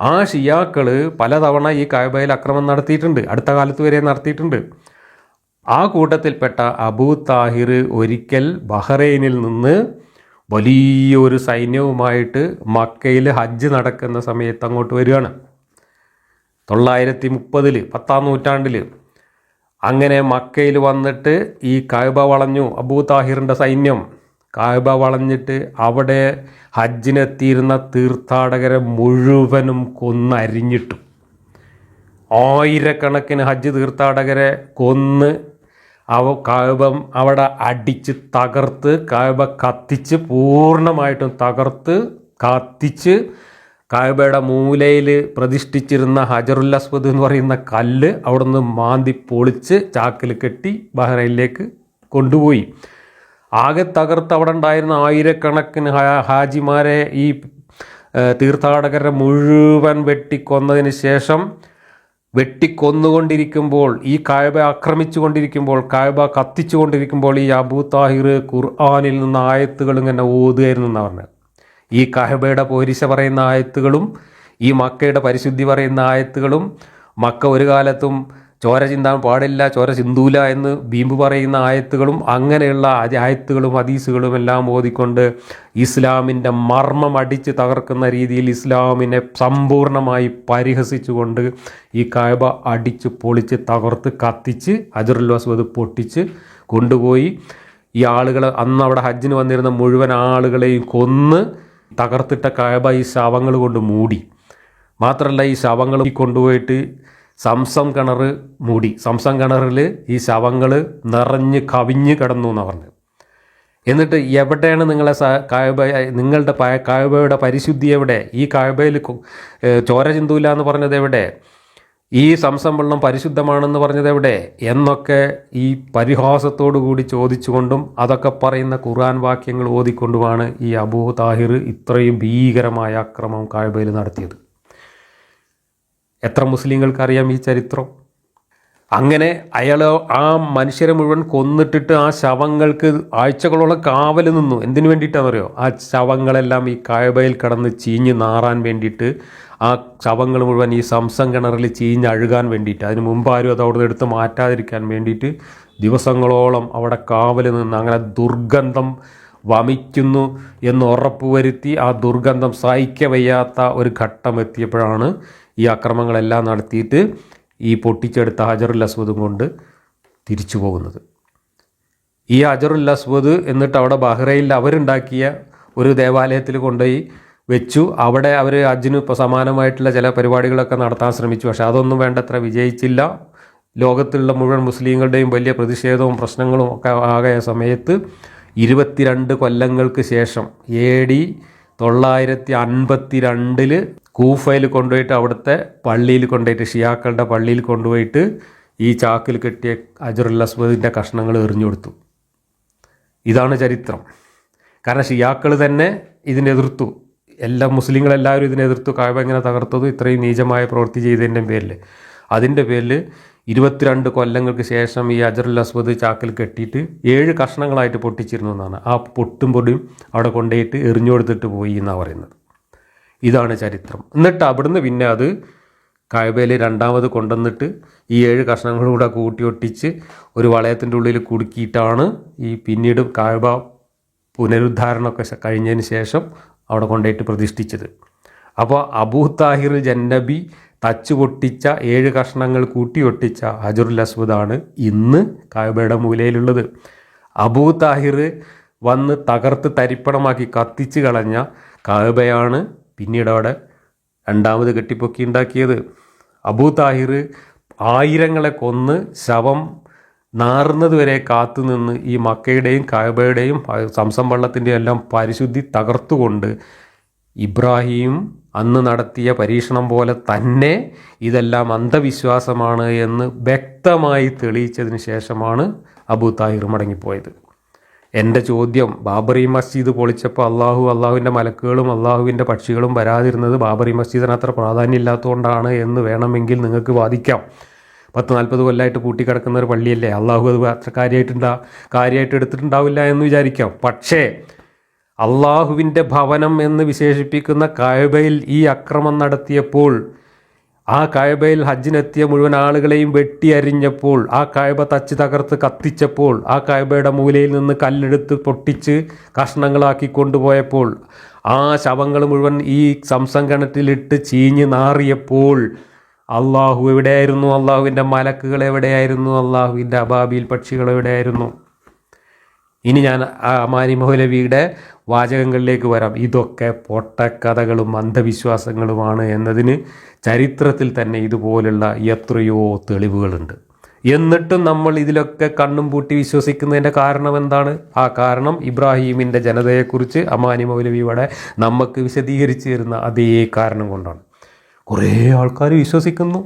ആ ഷിയാക്കൾ പലതവണ ഈ കായബയിൽ അക്രമം നടത്തിയിട്ടുണ്ട് അടുത്ത കാലത്ത് വരെ നടത്തിയിട്ടുണ്ട്. ആ കൂട്ടത്തിൽപ്പെട്ട അബൂ താഹിർ ഒരിക്കൽ ബഹ്റൈനിൽ നിന്ന് വലിയൊരു സൈന്യവുമായിട്ട് മക്കയിൽ ഹജ്ജ് നടക്കുന്ന സമയത്ത് അങ്ങോട്ട് വരികയാണ്. തൊള്ളായിരത്തി മുപ്പതിൽ പത്താം നൂറ്റാണ്ടിൽ അങ്ങനെ മക്കയിൽ വന്നിട്ട് ഈ കായബ വളഞ്ഞു അബൂ താഹിറിന്റെ സൈന്യം. കായബ വളഞ്ഞിട്ട് അവിടെ ഹജ്ജിനെത്തിയിരുന്ന തീർത്ഥാടകരെ മുഴുവനും കൊന്നരിഞ്ഞിട്ടു. ആയിരക്കണക്കിന് ഹജ്ജ് തീർത്ഥാടകരെ കൊന്ന് അവ കായബം അവിടെ അടിച്ച് തകർത്ത് കായബ കത്തിച്ച് പൂർണമായിട്ടും തകർത്ത് കത്തിച്ച് കായബയുടെ മൂലയിൽ പ്രതിഷ്ഠിച്ചിരുന്ന ഹജറുൽ അസ്വദ് എന്ന് പറയുന്ന കല്ല് അവിടുന്ന് മാന്തി പൊളിച്ച് ചാക്കിൽ കെട്ടി ബഹ്റൈനിലേക്ക് കൊണ്ടുപോയി. ആകെ തകർത്ത് അവിടെ ഉണ്ടായിരുന്ന ആയിരക്കണക്കിന് ഹാജിമാരെ ഈ തീർത്ഥാടകരെ മുഴുവൻ വെട്ടിക്കൊന്നതിന് ശേഷം വെട്ടിക്കൊന്നുകൊണ്ടിരിക്കുമ്പോൾ ഈ കായബ ആക്രമിച്ചു കൊണ്ടിരിക്കുമ്പോൾ കായബ കത്തിച്ചു കൊണ്ടിരിക്കുമ്പോൾ ഈ അബു താഹിർ ഖുർആാനിൽ നിന്ന് ആയത്തുകൾ ഇങ്ങനെ ഓതുകയായിരുന്നു എന്നാണ് പറഞ്ഞത്. ഈ കഹബയുടെ പോരിശ പറയുന്ന ആയത്തുകളും ഈ മക്കയുടെ പരിശുദ്ധി പറയുന്ന ആയത്തുകളും മക്ക ഒരു കാലത്തും ചോര ചിന്താൻ പാടില്ല ചോര ചിന്തൂല എന്ന് ബീമ്പ് പറയുന്ന ആയത്തുകളും അങ്ങനെയുള്ള ആയത്തുകളും ഹദീസുകളും എല്ലാം ഓതിക്കൊണ്ട് ഇസ്ലാമിന്റെ മർമ്മം അടിച്ച് തകർക്കുന്ന രീതിയിൽ ഇസ്ലാമിനെ സമ്പൂർണമായി പരിഹസിച്ചുകൊണ്ട് ഈ കായബ അടിച്ച് പൊളിച്ച് തകർത്ത് കത്തിച്ച് അജറുൽ വസ്വത് പൊട്ടിച്ച് കൊണ്ടുപോയി. ഈ ആളുകൾ അന്ന് അവിടെ ഹജ്ജിന് വന്നിരുന്ന മുഴുവൻ ആളുകളെയും കൊന്ന് തകർത്തിട്ട കായബ ഈ ശവങ്ങൾ കൊണ്ട് മൂടി. മാത്രമല്ല ഈ ശവങ്ങൾ കൊണ്ടുപോയിട്ട് സംസം കിണർ മൂടി. സംസം കിണറിൽ ഈ ശവങ്ങൾ നിറഞ്ഞ് കവിഞ്ഞ് കിടന്നു എന്ന് പറഞ്ഞു എന്നിട്ട് എവിടെയാണ് നിങ്ങളെ കായബ നിങ്ങളുടെ കായബയുടെ പരിശുദ്ധി എവിടെ? ഈ കായബയിൽ ചോര ചിന്തൂല എന്ന് പറഞ്ഞത് എവിടെ? ഈ സംസം പരിശുദ്ധമാണെന്ന് പറഞ്ഞത് എവിടെ? എന്നൊക്കെ ഈ പരിഹാസത്തോടു കൂടി ചോദിച്ചുകൊണ്ടും അതൊക്കെ പറയുന്ന ഖുർആൻ വാക്യങ്ങൾ ഓതിക്കൊണ്ടുമാണ് ഈ അബൂ താഹിർ ഇത്രയും ഭീകരമായ അക്രമം കായബയിൽ നടത്തിയത്. എത്ര മുസ്ലിങ്ങൾക്ക് അറിയാം ഈ ചരിത്രം? അങ്ങനെ അയാൾ ആ മനുഷ്യരെ മുഴുവൻ കൊന്നിട്ടിട്ട് ആ ശവങ്ങൾക്ക് ആഴ്ചകളോളം കാവൽ നിന്നു. എന്തിനു വേണ്ടിയിട്ടാണെന്നറിയോ? ആ ശവങ്ങളെല്ലാം ഈ കായബയിൽ കടന്ന് ചീഞ്ഞ് നാറാൻ വേണ്ടിയിട്ട് ആ ശവങ്ങൾ മുഴുവൻ ഈ സംസം കിണറിൽ ചീഞ്ഞഴുകാൻ വേണ്ടിയിട്ട് അതിന് മുമ്പ് ആരും അത് അവിടെ എടുത്ത് മാറ്റാതിരിക്കാൻ വേണ്ടിയിട്ട് ദിവസങ്ങളോളം അവിടെ കാവൽ നിന്ന് അങ്ങനെ ദുർഗന്ധം വമിക്കുന്നു എന്ന് ഉറപ്പുവരുത്തി ആ ദുർഗന്ധം സഹിക്ക വയ്യാത്ത ഒരു ഘട്ടം എത്തിയപ്പോഴാണ് ഈ അക്രമങ്ങളെല്ലാം നടത്തിയിട്ട് ഈ പൊട്ടിച്ചെടുത്ത ഹജറുൽ അസ്വദും കൊണ്ട് തിരിച്ചു പോകുന്നത്. ഈ അജറുൽ അസ്വദ് എന്നിട്ട് അവിടെ ബഹ്റൈനിൽ അവരുണ്ടാക്കിയ ഒരു ദേവാലയത്തിൽ കൊണ്ടുപോയി വെച്ചു. അവിടെ അവർ അജിന് ഇപ്പോൾ സമാനമായിട്ടുള്ള ചില പരിപാടികളൊക്കെ നടത്താൻ ശ്രമിച്ചു. പക്ഷേ അതൊന്നും വേണ്ടത്ര വിജയിച്ചില്ല. ലോകത്തുള്ള മുഴുവൻ മുസ്ലിങ്ങളുടെയും വലിയ പ്രതിഷേധവും പ്രശ്നങ്ങളും ഒക്കെ ആകെ സമയത്ത് ഇരുപത്തിരണ്ട് കൊല്ലങ്ങൾക്ക് ശേഷം എ ഡി തൊള്ളായിരത്തി അൻപത്തി രണ്ടിൽ കൂഫയിൽ കൊണ്ടുപോയിട്ട് അവിടുത്തെ പള്ളിയിൽ കൊണ്ടുപോയിട്ട് ഷിയാക്കളുടെ പള്ളിയിൽ കൊണ്ടുപോയിട്ട് ഈ ചാക്കിൽ കെട്ടിയ അജറുൽ അസ്മദിന്റെ കഷ്ണങ്ങൾ എറിഞ്ഞു കൊടുത്തു. ഇതാണ് ചരിത്രം. കാരണം ഷിയാക്കൾ തന്നെ ഇതിനെ എതിർത്തു. എല്ലാ മുസ്ലിങ്ങളെല്ലാവരും ഇതിനെ എതിർത്തു കായബ ഇങ്ങനെ തകർത്തതും ഇത്രയും നീചമായ പ്രവൃത്തി ചെയ്തതിന്റെ പേരിൽ. അതിന്റെ പേരിൽ ഇരുപത്തിരണ്ട് കൊല്ലങ്ങൾക്ക് ശേഷം ഈ അജറുൽ അസ്വദ് ചാക്കിൽ കെട്ടിയിട്ട് ഏഴ് കഷ്ണങ്ങളായിട്ട് പൊട്ടിച്ചിരുന്നു എന്നാണ്. ആ പൊട്ടും പൊടിയും അവിടെ കൊണ്ടുപോയിട്ട് എറിഞ്ഞു കൊടുത്തിട്ട് പോയി എന്നാണ് പറയുന്നത്. ഇതാണ് ചരിത്രം. എന്നിട്ട് അവിടുന്ന് പിന്നെ അത് കായബയിൽ രണ്ടാമത് കൊണ്ടുവന്നിട്ട് ഈ ഏഴ് കഷ്ണങ്ങളും കൂടെ കൂട്ടി ഒട്ടിച്ച് ഒരു വളയത്തിന്റെ ഉള്ളിൽ കുടുക്കിയിട്ടാണ് ഈ പിന്നീട് കായബ പുനരുദ്ധാരണമൊക്കെ കഴിഞ്ഞതിന് ശേഷം അവിടെ കൊണ്ടുപോയിട്ട് പ്രതിഷ്ഠിച്ചത്. അപ്പോൾ അബൂ താഹിർ ജന്നബി തച്ചു പൊട്ടിച്ച ഏഴ് കഷ്ണങ്ങൾ കൂട്ടി ഒട്ടിച്ച ഹജറുൽ അസ്വദാണ് ഇന്ന് കായബയുടെ മൂലയിലുള്ളത്. അബൂ താഹിർ വന്ന് തകർത്ത് തരിപ്പണമാക്കി കത്തിച്ച് കളഞ്ഞ കായബയാണ് പിന്നീട് അവിടെ രണ്ടാമത് കെട്ടിപ്പൊക്കി ഉണ്ടാക്കിയത്. അബൂ താഹിർ ആയിരങ്ങളെ കൊന്ന് ശവം നാറുന്നത് വരെ കാത്തുനിന്ന് ഈ മക്കയുടെയും കായബയുടെയും സംസം വള്ളത്തിന്റെയും എല്ലാം പരിശുദ്ധി തകർത്തുകൊണ്ട് ഇബ്രാഹിം അന്ന് നടത്തിയ പരീക്ഷണം പോലെ തന്നെ ഇതെല്ലാം അന്ധവിശ്വാസമാണ് എന്ന് വ്യക്തമായി തെളിയിച്ചതിന് ശേഷമാണ് അബു താഹിർ മടങ്ങിപ്പോയത്. എന്റെ ചോദ്യം ബാബറി മസ്ജിദ് പൊളിച്ചപ്പോൾ അള്ളാഹു അള്ളാഹുവിന്റെ മലക്കുകളും അള്ളാഹുവിന്റെ പക്ഷികളും വരാതിരുന്നത് ബാബറി മസ്ജിദിന് അത്ര പ്രാധാന്യമില്ലാത്തതുകൊണ്ടാണ് എന്ന് വേണമെങ്കിൽ നിങ്ങൾക്ക് വാദിക്കാം. പത്ത് നാൽപ്പത് കൊല്ലമായിട്ട് പൂട്ടിക്കിടക്കുന്ന ഒരു പള്ളിയല്ലേ? അള്ളാഹു അത് അത്ര കാര്യമായിട്ടുണ്ടാ കാര്യമായിട്ട് എടുത്തിട്ടുണ്ടാവില്ല എന്ന് വിചാരിക്കാം. പക്ഷേ അള്ളാഹുവിന്റെ ഭവനം എന്ന് വിശേഷിപ്പിക്കുന്ന കായബയിൽ ഈ അക്രമം നടത്തിയപ്പോൾ ആ കായബയിൽ ഹജ്ജിനെത്തിയ മുഴുവൻ ആളുകളെയും വെട്ടിയരിഞ്ഞപ്പോൾ ആ കായബ തച്ച് തകർത്ത് കത്തിച്ചപ്പോൾ ആ കായബയുടെ മൂലയിൽ നിന്ന് കല്ലെടുത്ത് പൊട്ടിച്ച് കഷ്ണങ്ങളാക്കി കൊണ്ടുപോയപ്പോൾ ആ ശവങ്ങൾ മുഴുവൻ ഈ സംസം കിണറ്റിലിട്ട് ചീഞ്ഞ് നാറിയപ്പോൾ അള്ളാഹു എവിടെയായിരുന്നു? അള്ളാഹുവിന്റെ മലക്കുകൾ എവിടെയായിരുന്നു? അള്ളാഹുവിന്റെ അബാബിയിൽ പക്ഷികൾ എവിടെയായിരുന്നു? ഇനി ഞാൻ അമാനി മൗലവിയുടെ വാചകങ്ങളിലേക്ക് വരാം. ഇതൊക്കെ പൊട്ടക്കഥകളും അന്ധവിശ്വാസങ്ങളുമാണ് എന്നതിന് ചരിത്രത്തിൽ തന്നെ ഇതുപോലുള്ള എത്രയോ തെളിവുകളുണ്ട്. എന്നിട്ടും നമ്മൾ ഇതിലൊക്കെ കണ്ണും പൂട്ടി വിശ്വസിക്കുന്നതിന്റെ കാരണം എന്താണ്? ആ കാരണം ഇബ്രാഹീമിന്റെ ജനതയെക്കുറിച്ച് അമാനി മൗലവിയുടെ നമുക്ക് വിശദീകരിച്ചു തരുന്ന അതേ കാരണം കൊണ്ടാണ്. കുറേ ആൾക്കാർ വിശ്വസിക്കുന്നു.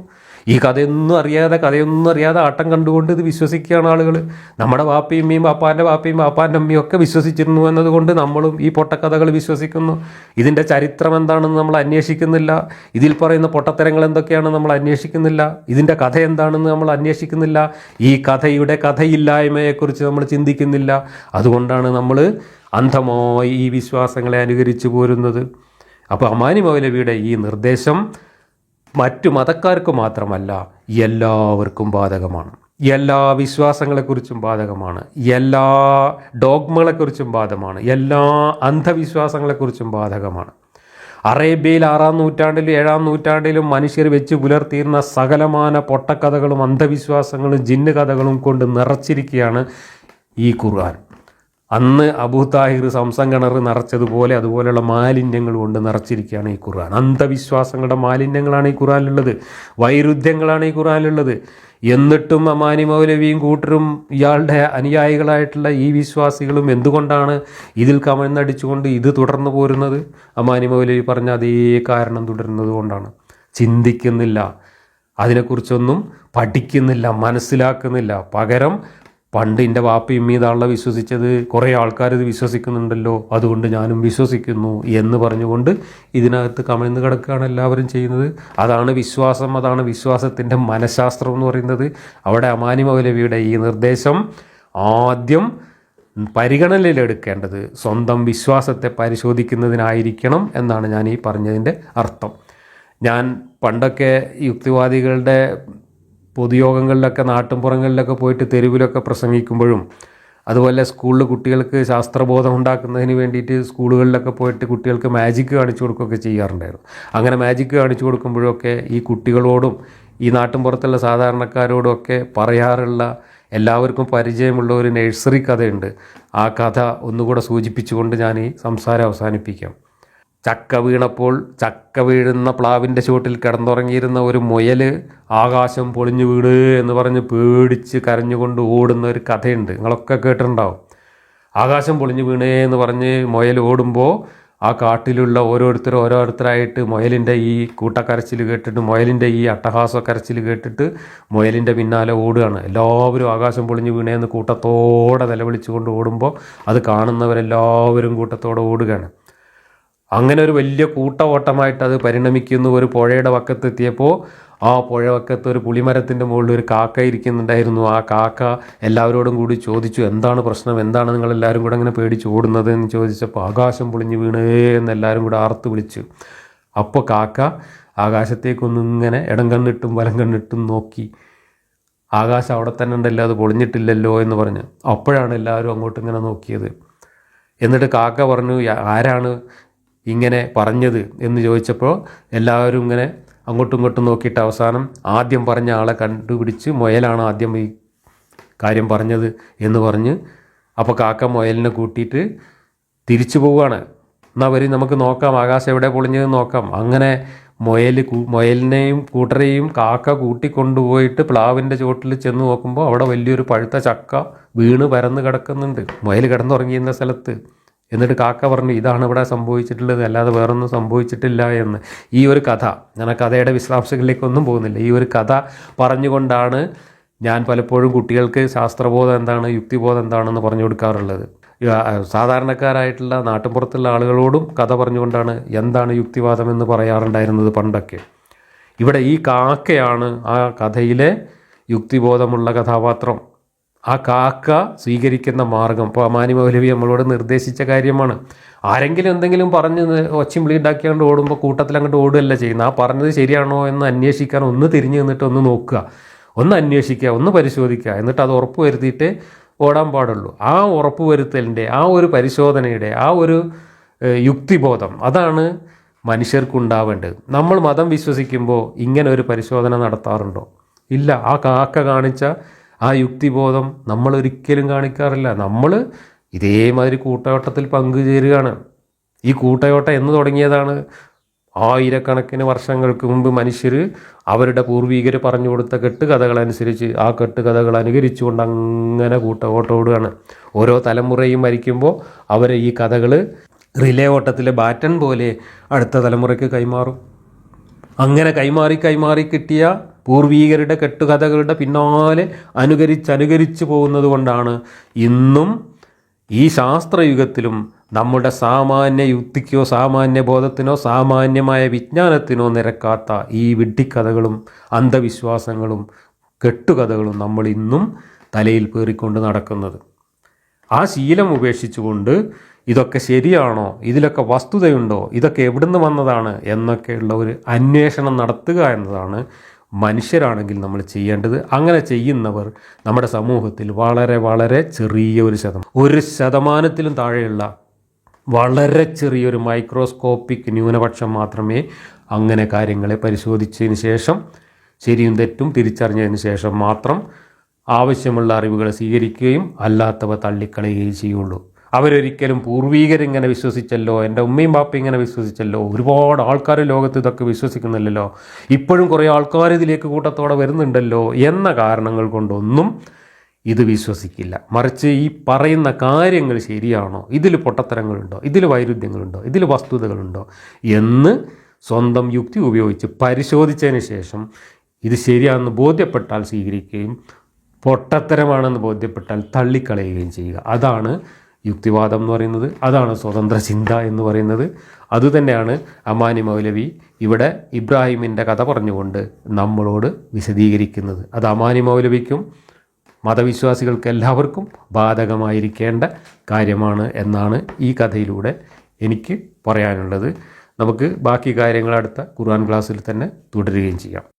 ഈ കഥയൊന്നും അറിയാതെ കഥയൊന്നും അറിയാതെ ആട്ടം കണ്ടുകൊണ്ട് ഇത് വിശ്വസിക്കുകയാണ് ആളുകൾ നമ്മുടെ വാപ്പയും അമ്മയും പാപ്പാന്റെ വാപ്പയും പാപ്പാന്റെ അമ്മയും ഒക്കെ വിശ്വസിച്ചിരുന്നു എന്നതുകൊണ്ട് നമ്മളും ഈ പൊട്ടക്കഥകൾ വിശ്വസിക്കുന്നു. ഇതിന്റെ ചരിത്രം എന്താണെന്ന് നമ്മൾ അന്വേഷിക്കുന്നില്ല. ഇതിൽ പറയുന്ന പൊട്ടത്തരങ്ങൾ എന്തൊക്കെയാണ് നമ്മൾ അന്വേഷിക്കുന്നില്ല. ഇതിന്റെ കഥ എന്താണെന്ന് നമ്മൾ അന്വേഷിക്കുന്നില്ല. ഈ കഥയുടെ കഥയില്ലായ്മയെക്കുറിച്ച് നമ്മൾ ചിന്തിക്കുന്നില്ല. അതുകൊണ്ടാണ് നമ്മൾ അന്ധമായി ഈ വിശ്വാസങ്ങളെ അനുകരിച്ചു പോരുന്നത്. അപ്പോൾ അമാനി മൗലവിയുടെ ഈ നിർദ്ദേശം മറ്റു മതക്കാർക്ക് മാത്രമല്ല എല്ലാവർക്കും ബാധകമാണ്. എല്ലാ വിശ്വാസങ്ങളെക്കുറിച്ചും ബാധകമാണ്. എല്ലാ ഡോഗ്മകളെക്കുറിച്ചും ബാധകമാണ്. എല്ലാ അന്ധവിശ്വാസങ്ങളെക്കുറിച്ചും ബാധകമാണ്. അറേബ്യയിൽ ആറാം നൂറ്റാണ്ടിലും ഏഴാം നൂറ്റാണ്ടിലും മനുഷ്യർ വെച്ച് പുലർത്തിയിരുന്ന സകലമാന പൊട്ടക്കഥകളും അന്ധവിശ്വാസങ്ങളും ജിന്ന് കഥകളും കൊണ്ട് നിറച്ചിരിക്കുകയാണ് ഈ ഖുർആൻ. അന്ന് അബൂ താഹിർ സംസം കിണർ നിറച്ചതുപോലെ അതുപോലെയുള്ള മാലിന്യങ്ങൾ കൊണ്ട് നിറച്ചിരിക്കുകയാണ് ഈ ഖുർആൻ. അന്ധവിശ്വാസങ്ങളുടെ മാലിന്യങ്ങളാണ് ഈ ഖുർആനിലുള്ളത്. വൈരുദ്ധ്യങ്ങളാണ് ഈ ഖുർആനിലുള്ളത്. എന്നിട്ടും അമാനി മൗലവിയും കൂട്ടരും ഇയാളുടെ അനുയായികളായിട്ടുള്ള ഈ വിശ്വാസികളും എന്തുകൊണ്ടാണ് ഇതിൽ കമഴ്ന്നടിച്ചുകൊണ്ട് ഇത് തുടർന്നു പോരുന്നത്? അമാനി മൗലവി പറഞ്ഞ അതേ കാരണം തുടരുന്നത് കൊണ്ടാണ്. ചിന്തിക്കുന്നില്ല. അതിനെക്കുറിച്ചൊന്നും പഠിക്കുന്നില്ല മനസ്സിലാക്കുന്നില്ല. പകരം പണ്ട് എന്റെ വാപ്പയും ഇതാണല്ലോ വിശ്വസിച്ചത്. കുറേ ആൾക്കാർ ഇത് വിശ്വസിക്കുന്നുണ്ടല്ലോ. അതുകൊണ്ട് ഞാനും വിശ്വസിക്കുന്നു എന്ന് പറഞ്ഞുകൊണ്ട് ഇതിനകത്ത് കമിഴ്ന്ന് കിടക്കുകയാണ് എല്ലാവരും ചെയ്യുന്നത്. അതാണ് വിശ്വാസം അതാണ് വിശ്വാസത്തിന്റെ മനഃശാസ്ത്രം എന്ന് പറയുന്നത്. അവിടെ അമാനി മൗലവിയുടെ ഈ നിർദ്ദേശം ആദ്യം പരിഗണനയിലെടുക്കേണ്ടത് സ്വന്തം വിശ്വാസത്തെ പരിശോധിക്കുന്നതിനായിരിക്കണം എന്നാണ് ഞാൻ ഈ പറഞ്ഞതിന്റെ അർത്ഥം. ഞാൻ പണ്ടൊക്കെ യുക്തിവാദികളുടെ പൊതുയോഗങ്ങളിലൊക്കെ നാട്ടിൻപുറങ്ങളിലൊക്കെ പോയിട്ട് തെരുവിലൊക്കെ പ്രസംഗിക്കുമ്പോഴും അതുപോലെ സ്കൂളിൽ കുട്ടികൾക്ക് ശാസ്ത്രബോധം ഉണ്ടാക്കുന്നതിന് വേണ്ടിയിട്ട് സ്കൂളുകളിലൊക്കെ പോയിട്ട് കുട്ടികൾക്ക് മാജിക്ക് കാണിച്ചു കൊടുക്കുകയൊക്കെ ചെയ്യാറുണ്ടായിരുന്നു. അങ്ങനെ മാജിക്ക് കാണിച്ചു കൊടുക്കുമ്പോഴൊക്കെ ഈ കുട്ടികളോടും ഈ നാട്ടിൻപുറത്തുള്ള സാധാരണക്കാരോടുമൊക്കെ പറയാറുള്ള എല്ലാവർക്കും പരിചയമുള്ള ഒരു നഴ്സറി കഥയുണ്ട്. ആ കഥ ഒന്നുകൂടെ സൂചിപ്പിച്ചുകൊണ്ട് ഞാൻ ഈ സംസാരം അവസാനിപ്പിക്കാം. ചക്ക വീണപ്പോൾ ചക്ക വീഴുന്ന പ്ലാവിന്റെ ചുവട്ടിൽ കിടന്നുറങ്ങിയിരുന്ന ഒരു മുയൽ ആകാശം പൊളിഞ്ഞു വീട് എന്ന് പറഞ്ഞ് പേടിച്ച് കരഞ്ഞുകൊണ്ട് ഓടുന്ന ഒരു കഥയുണ്ട്. നിങ്ങളൊക്കെ കേട്ടിട്ടുണ്ടാവും. ആകാശം പൊളിഞ്ഞു വീണേ എന്ന് പറഞ്ഞ് മുയൽ ഓടുമ്പോൾ ആ കാട്ടിലുള്ള ഓരോരുത്തർ ഓരോരുത്തരായിട്ട് മുയലിന്റെ ഈ കൂട്ടക്കരച്ചിൽ കേട്ടിട്ട് മുയലിന്റെ ഈ അട്ടഹാസ കരച്ചിൽ കേട്ടിട്ട് മുയലിന്റെ പിന്നാലെ ഓടുകയാണ്. എല്ലാവരും ആകാശം പൊളിഞ്ഞു വീണേന്ന് കൂട്ടത്തോടെ നിലവിളിച്ചുകൊണ്ട് ഓടുമ്പോൾ അത് കാണുന്നവരെല്ലാവരും കൂട്ടത്തോടെ ഓടുകയാണ്. അങ്ങനെ ഒരു വലിയ കൂട്ട ഓട്ടമായിട്ട് അത് പരിണമിക്കുന്നു. ഒരു പുഴയുടെ വക്കത്തെത്തിയപ്പോൾ ആ പുഴ വക്കത്ത് ഒരു പുളിമരത്തിന്റെ മുകളിൽ ഒരു കാക്ക ഇരിക്കുന്നുണ്ടായിരുന്നു. ആ കാക്ക എല്ലാവരോടും കൂടി ചോദിച്ചു എന്താണ് പ്രശ്നം? എന്താണ് നിങ്ങൾ എല്ലാവരും കൂടെ അങ്ങനെ പേടിച്ച് ഓടുന്നത്? എന്ന് ചോദിച്ചപ്പോൾ ആകാശം പൊളിഞ്ഞു വീണേ എന്ന് എല്ലാവരും കൂടെ ആർത്ത് വിളിച്ചു. അപ്പോൾ കാക്ക ആകാശത്തേക്കൊന്നിങ്ങനെ ഇടം കണ്ണിട്ടും വലം കണ്ണിട്ടും നോക്കി. ആകാശം അവിടെ തന്നെ ഉണ്ടല്ലോ അത് പൊളിഞ്ഞിട്ടില്ലല്ലോ എന്ന് പറഞ്ഞ്. അപ്പോഴാണ് എല്ലാവരും അങ്ങോട്ട് ഇങ്ങനെ നോക്കിയത്. എന്നിട്ട് കാക്ക പറഞ്ഞു ആരാണ് ഇങ്ങനെ പറഞ്ഞത് എന്ന് ചോദിച്ചപ്പോൾ എല്ലാവരും ഇങ്ങനെ അങ്ങോട്ടും ഇങ്ങോട്ടും നോക്കിയിട്ട് അവസാനം ആദ്യം പറഞ്ഞ ആളെ കണ്ടുപിടിച്ച് മുയലാണ് ആദ്യം ഈ കാര്യം പറഞ്ഞത് എന്ന് പറഞ്ഞ് അപ്പോൾ കാക്ക മുയലിനെ കൂട്ടിയിട്ട് തിരിച്ചു പോവുകയാണ്. എന്നാൽ വരി നമുക്ക് നോക്കാം. ആകാശം എവിടെ പൊളിഞ്ഞത് നോക്കാം. അങ്ങനെ മുയൽ മുയലിനെയും കൂട്ടരെയും കാക്ക കൂട്ടിക്കൊണ്ടുപോയിട്ട് പ്ലാവിന്റെ ചുവട്ടിൽ ചെന്ന് നോക്കുമ്പോൾ അവിടെ വലിയൊരു പഴുത്ത ചക്ക വീണ് പരന്ന് കിടക്കുന്നുണ്ട്. മുയൽ കിടന്നുറങ്ങിയിരുന്ന സ്ഥലത്ത്. എന്നിട്ട് കാക്ക പറഞ്ഞു ഇതാണ് ഇവിടെ സംഭവിച്ചിട്ടുള്ളത് അല്ലാതെ വേറൊന്നും സംഭവിച്ചിട്ടില്ല എന്ന്. ഈ ഒരു കഥ ഞാൻ ആ കഥയുടെ വിശദാംശങ്ങളിലേക്കൊന്നും പോകുന്നില്ല. ഈ ഒരു കഥ പറഞ്ഞുകൊണ്ടാണ് ഞാൻ പലപ്പോഴും കുട്ടികൾക്ക് ശാസ്ത്രബോധം എന്താണ് യുക്തിബോധം എന്താണെന്ന് പറഞ്ഞു കൊടുക്കാറുള്ളത്. സാധാരണക്കാരായിട്ടുള്ള നാട്ടിൻപുറത്തുള്ള ആളുകളോടും കഥ പറഞ്ഞുകൊണ്ടാണ് എന്താണ് യുക്തിവാദം എന്ന് പറയാറുണ്ടായിരുന്നത് പണ്ടൊക്കെ. ഇവിടെ ഈ കാക്കയാണ് ആ കഥയിലെ യുക്തിബോധമുള്ള കഥാപാത്രം. ആ കാക്ക സ്വീകരിക്കുന്ന മാർഗം. ഇപ്പോൾ അമാനി മൗലവി നമ്മളോട് നിർദ്ദേശിച്ച കാര്യമാണ്. ആരെങ്കിലും എന്തെങ്കിലും പറഞ്ഞ് ഒച്ചയും വിളിയുണ്ടാക്കിയാണ്ട് ഓടുമ്പോൾ കൂട്ടത്തിൽ അങ്ങോട്ട് ഓടുകയല്ല ചെയ്യുന്നത്. ആ പറഞ്ഞത് ശരിയാണോ എന്ന് അന്വേഷിക്കാൻ ഒന്ന് തിരിഞ്ഞു നിന്നിട്ട് ഒന്ന് നോക്കുക. ഒന്ന് അന്വേഷിക്കുക ഒന്ന് പരിശോധിക്കുക. എന്നിട്ട് അത് ഉറപ്പ് വരുത്തിയിട്ട് ഓടാൻ പാടുള്ളൂ. ആ ഉറപ്പ് വരുത്തലിന്റെ ആ ഒരു പരിശോധനയുടെ ആ ഒരു യുക്തിബോധം അതാണ് മനുഷ്യർക്കുണ്ടാവേണ്ടത്. നമ്മൾ മതം വിശ്വസിക്കുമ്പോൾ ഇങ്ങനെ ഒരു പരിശോധന നടത്താറുണ്ടോ? ഇല്ല. ആ കാക്ക കാണിച്ച ആ യുക്തിബോധം നമ്മൾ ഒരിക്കലും കാണിക്കാറില്ല. നമ്മൾ ഇതേമാതിരി കൂട്ടയോട്ടത്തിൽ പങ്കുചേരുകയാണ്. ഈ കൂട്ടയോട്ടം എന്ന് തുടങ്ങിയതാണ് ആയിരക്കണക്കിന് വർഷങ്ങൾക്ക് മുമ്പ് മനുഷ്യർ അവരുടെ പൂർവീകർ പറഞ്ഞു കൊടുത്ത കെട്ടുകഥകളനുസരിച്ച് ആ കെട്ടുകഥകൾ അനുകരിച്ചുകൊണ്ട് അങ്ങനെ കൂട്ടവോട്ടോടുകയാണ്. ഓരോ തലമുറയും മരിക്കുമ്പോൾ അവരെ ഈ കഥകൾ റിലേ ഓട്ടത്തിലെ ബാറ്റൺ പോലെ അടുത്ത തലമുറയ്ക്ക് കൈമാറും. അങ്ങനെ കൈമാറി കൈമാറി കിട്ടിയ പൂർവീകരുടെ കെട്ടുകഥകളുടെ പിന്നാലെ അനുകരിച്ചനുകരിച്ച് അനുകരിച്ച് പോകുന്നത് കൊണ്ടാണ് ഇന്നും ഈ ശാസ്ത്രയുഗത്തിലും നമ്മുടെ സാമാന്യ യുക്തിക്കോ സാമാന്യ ബോധത്തിനോ സാമാന്യമായ വിജ്ഞാനത്തിനോ നിരക്കാത്ത ഈ വിഡ്ഢിക്കഥകളും അന്ധവിശ്വാസങ്ങളും കെട്ടുകഥകളും നമ്മൾ ഇന്നും തലയിൽ പേറിക്കൊണ്ട് നടക്കുന്നത്. ആ ശീലം ഉപേക്ഷിച്ചുകൊണ്ട് ഇതൊക്കെ ശരിയാണോ? ഇതിലൊക്കെ വസ്തുതയുണ്ടോ? ഇതൊക്കെ എവിടുന്ന് വന്നതാണ്? എന്നൊക്കെയുള്ള ഒരു അന്വേഷണം നടത്തുക എന്നതാണ് മനുഷ്യരാണെങ്കിൽ നമ്മൾ ചെയ്യേണ്ടത് അങ്ങനെ ചെയ്യുന്നവർ നമ്മുടെ സമൂഹത്തിൽ വളരെ വളരെ ചെറിയ ഒരു ശതമാനം ഒരു ശതമാനത്തിലും താഴെയുള്ള വളരെ ചെറിയൊരു മൈക്രോസ്കോപ്പിക് ന്യൂനപക്ഷം മാത്രമേ അങ്ങനെ കാര്യങ്ങളെ പരിശോധിച്ചതിന് ശേഷം ശരിയും തെറ്റും തിരിച്ചറിഞ്ഞതിന് ശേഷം മാത്രം ആവശ്യമുള്ള അറിവുകൾ സ്വീകരിക്കുകയും അല്ലാത്തവ തള്ളിക്കളയുകയും ചെയ്യുള്ളൂ. അവരൊരിക്കലും പൂർവീകരിങ്ങനെ വിശ്വസിച്ചല്ലോ എന്റെ ഉമ്മയും ബാപ്പയും ഇങ്ങനെ വിശ്വസിച്ചല്ലോ. ഒരുപാട് ആൾക്കാർ ലോകത്ത് ഇതൊക്കെ വിശ്വസിക്കുന്നില്ലല്ലോ. ഇപ്പോഴും കുറേ ആൾക്കാർ ഇതിലേക്ക് കൂട്ടത്തോടെ വരുന്നുണ്ടല്ലോ എന്ന കാരണങ്ങൾ കൊണ്ടൊന്നും ഇത് വിശ്വസിക്കില്ല. മറിച്ച് ഈ പറയുന്ന കാര്യങ്ങൾ ശരിയാണോ? ഇതിൽ പൊട്ടത്തരങ്ങളുണ്ടോ? ഇതിൽ വൈരുദ്ധ്യങ്ങളുണ്ടോ? ഇതിൽ വസ്തുതകളുണ്ടോ? എന്ന് സ്വന്തം യുക്തി ഉപയോഗിച്ച് പരിശോധിച്ചതിന് ശേഷം ഇത് ശരിയാണെന്ന് ബോധ്യപ്പെട്ടാൽ സ്വീകരിക്കുകയും പൊട്ടത്തരമാണെന്ന് ബോധ്യപ്പെട്ടാൽ തള്ളിക്കളയുകയും ചെയ്യുക. അതാണ് യുക്തിവാദം എന്ന് പറയുന്നത് അതാണ് സ്വതന്ത്ര ചിന്ത എന്ന് പറയുന്നത്. അതുതന്നെയാണ് അമാനി മൗലവി ഇവിടെ ഇബ്രാഹിമിന്റെ കഥ പറഞ്ഞുകൊണ്ട് നമ്മളോട് വിശദീകരിക്കുന്നത്. അത് അമാനി മൗലവിക്കും മതവിശ്വാസികൾക്ക് എല്ലാവർക്കും ബാധകമായിരിക്കേണ്ട കാര്യമാണ് എന്നാണ് ഈ കഥയിലൂടെ എനിക്ക് പറയാനുള്ളത്. നമുക്ക് ബാക്കി കാര്യങ്ങൾ അടുത്ത ഖുർആൻ ക്ലാസ്സിൽ തന്നെ തുടരുകയും ചെയ്യാം.